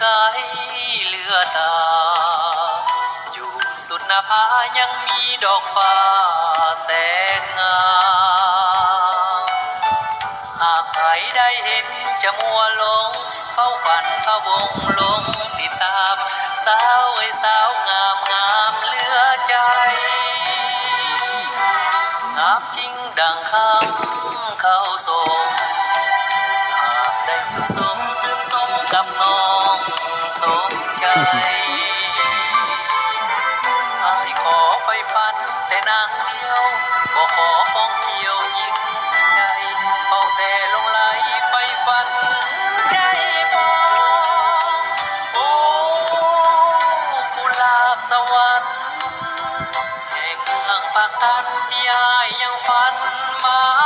ไกลเลือตา อยู่สุดหน้าผายังมีดอกฟ้าแสนงามหากใครได้เห็นจะมัวลง เฝ้าฝันพะวงลงติดตาม สาวไอ้สาวงามงามเหลือใจ งามจริงดังคำเข้าสมหากได้ สุขสมซึ่งสมกับน้องสมใจอายขอไฟฟันแต่นางเดียวก็ขอป้องเกี่ยวยิงใหญ่เฝ้าแต่ลงไหลไฟฟันใจปองโอ้กุหลาบสวรรค์แห่งเมืองปากสันยายยังฝันม้ป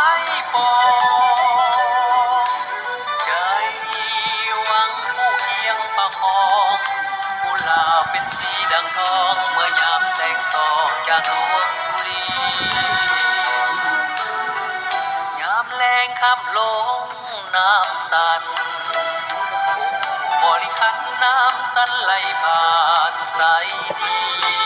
สีดังทองเมื่อยามแสงสองจากดวงสุรียามแรงคำลงน้ำสันบริคันน้ำสันไหลผ่านใสดี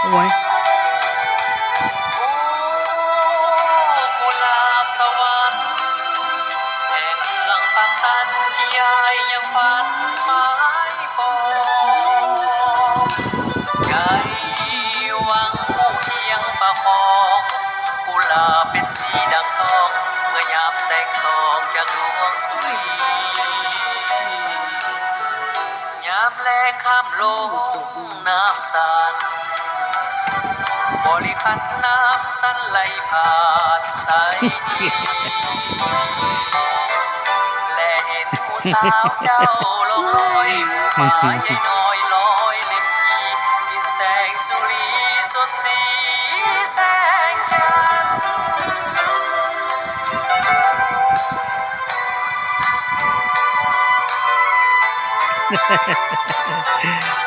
กุหลาบเป็นสีดังทองเมื่อยามแสงสองจากดวงสุรียามแลงข้ามลงน้ำสาน ริคันน้ำสั้นไหลผ่านสายดีและเห็นผู้สาวเจ้าลงลอยหมู่ป่าใหญ่น้อยลอยเล่นพีสิ้นแสงสุรีสดสีแสงจันทร์